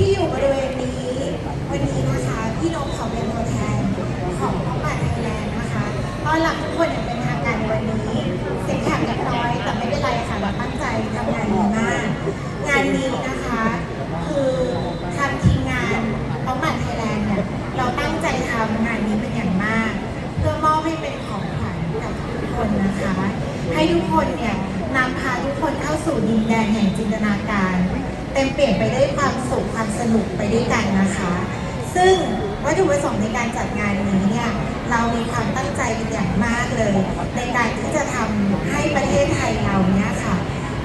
ที่อยู่บริเวณนี้ วันนี้นะคะพี่นกขอเป็นตัวแทนของน้องหมาไทยแลนด์นะคะตอนรับทุกคนอย่างเป็นทางการในวันนี้เสียงแขกเล็กน้อยแต่ไม่เป็นไรค่ะเราตั้งใจทำงานดีมาก งานนี้นะคะ คือทางทีมงานน้องหมาไทยแลนด์เนี่ยเราตั้งใจทำงานนี้เป็นอย่างมาก เพื่อมอบให้เป็นของขวัญกับทุกคนนะคะ ให้ทุกคนเนี่ยนำพาทุกคนเข้าสู่ดินแดนแห่งจินตนาการ เต็มเปลี่ยนไปได้วยความสุขความสนุกไปด้วยกันนะคะ ซึ่งวัตถุประสงค์ในการจัดงานนี้เนี่ยเรามีความตั้งใจเป็นอย่างมากเลย ในการที่จะทำให้ประเทศไทยเราเนี่ยค่ะ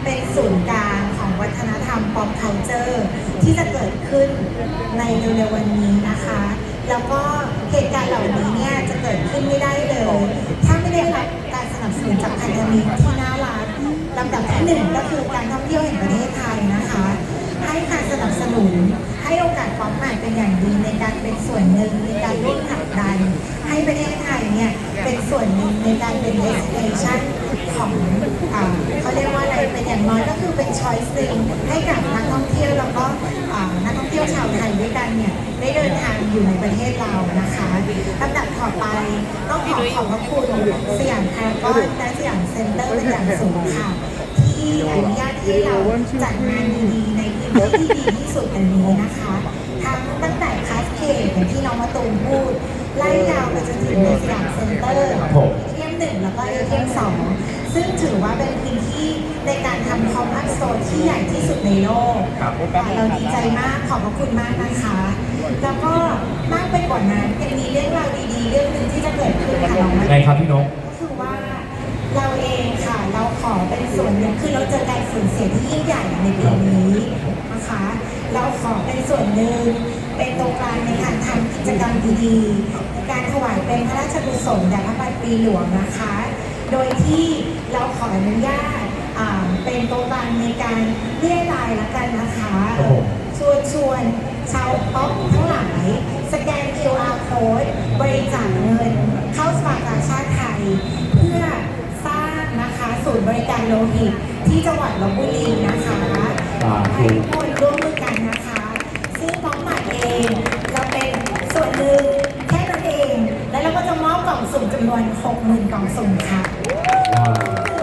เป็นศูนย์กลางของวัฒนธรรม pop culture ที่จะเกิดขึ้นในเร็วๆวันนี้นะคะ แล้วก็เหตุการณ์เหล่านี้เนี่ยจะเกิดขึ้นไม่ได้เลย ถ้าไม่ได้รับการสนับสนุนจากพันธมิตรที่น่ารักลำดับที่หนึ่งก็คือการท่องเที่ยวแห่งประเทศไทยนะคะ นุน ให้โอกาสป๊อปใหม่เป็นอย่างดีในการเป็นส่วนหนึ่งในการร่วมผลักดัน ให้ประเทศไทยเนี่ยเป็นส่วนหนึ่งในการเป็น destination ของเขาเรียกว่าอะไรเป็นอย่างน้อยก็คือเป็น choice หนึ่งให้กับนักท่องเที่ยวแล้วก็นักท่องเที่ยวชาวไทยด้วยกันเนี่ยได้เดินทางอยู่ในประเทศเรานะคะลำดับต่อไปต้องขอขอบพระคุณสยามพารากอนและสยามเซ็นเตอร์เป็นอย่างสูงค่ะ ที่อนุญาตให้เราจัดงานดี ๆในพื้นที่ที่ดีที่สุดอันนี้นะคะทั้งตั้งแต่คลาสเคกอย่างที่น้องมาตูมพูด ไล่ยาวไปจนถึงในสยามเซ็นเตอร์ครับผมเทียมหนึ่งแล้วก็เอเทียมสองซึ่งถือว่าเป็นพื้นที่ในการทำคอมอัพสโตร์ที่ใหญ่ที่สุดในโลกครับเราดีใจมากขอบพระคุณมากนะคะ แล้วก็มากไปกว่านั้นยังมีเรื่องราวดีๆ เรื่องหนึ่งที่จะเกิดขึ้นค่ะน้องมาไงครับพี่นกก็คือว่าเราเองค่ะ เราขอเป็นส่วนหนึ่งคือเราเจอการสูญเสียที่ยิ่งใหญ่ในปีนี้ นะคะเราขอเป็นส่วนหนึ่งเป็นตรงกลางในการทำกิจกรรมดีๆในการถวายเป็นพระราชกุศลแด่พระบาทปีหลวงนะคะ โดยที่เราขออนุญาตอ่าเป็นตรงกลางในการเรียรายละกันนะคะครับผมชวนชวนชาวป๊อปทั้งหลาย สแกน QR code บริจาคเงิน เข้าสภากาชาติไทย เพื่อสร้างนะคะศูนย์บริการโลหิตที่จังหวัดลบบุรีนะคะสาธุให้ทุกคนร่วมมือกันนะคะ ซึ่งน้องหมาเองเราเป็นส่วนหนึ่งแค่นั้นเอง แล้วเราก็จะมอบกล่องสุ่มจำนวน60,000กล่องสุ่มค่ะว้าว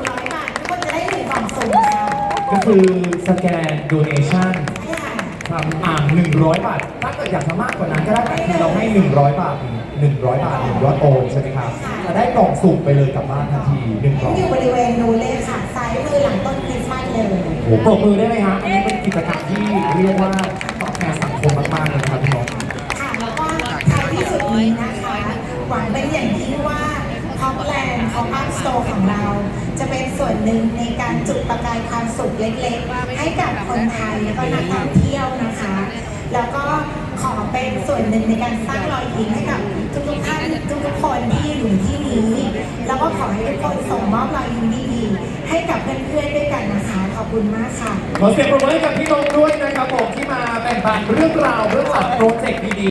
100บาททุกคนจะได้หนึ่งกล่องสุ่มค่ะก็คือสแกน donation ใช่ค่ะครับอ่าง100 บาท ถ้าเกิดอยากจะมากกว่านั้นก็ได้แต่คือเราให้ 100 บาท 100 บาท100โอนใช่ไหมครับจะได้กล่องสุ่มไปเลยกลับบ้านทันทีหนึ่งกล่องอยู่บริเวณนู้นเลยค่ะซ้ายมือหลังต้นคริสต์มาสเลย โอ้โหปรบมือได้ไหมฮะอันนี้เป็นกิจกรรมที่เรียกว่าตอบแทนสังคมมากๆเลยนะครับพี่นก ค่ะแล้วก็ท้ายที่สุดนี้นะคะ หวั คิดว่าท็อปแลนด์ท็อปอัพสโตร์ของเรา จะเป็นส่วนหนึ่งในการจุดประกายความสุขเล็กๆ ให้กับคนไทยแล้วก็นักท่องเที่ยวนะคะ แล้วก็ขอเป็นส่วนหนึ่งในการสร้างรอยยิ้มให้กับทุกๆท่านทุกๆคนที่อยู่ที่นี้ แล้วก็ขอให้ทุกคนส่งมอบรอยยิ้มดีๆให้กับเพื่อนๆด้วยกันนะคะขอบคุณมากค่ะ ขอเสียงปรบมือให้กับพี่นกด้วยนะครับผมที่มาแบ่งปันเรื่องราวเรื่องหลังโปรเจกต์ดีๆ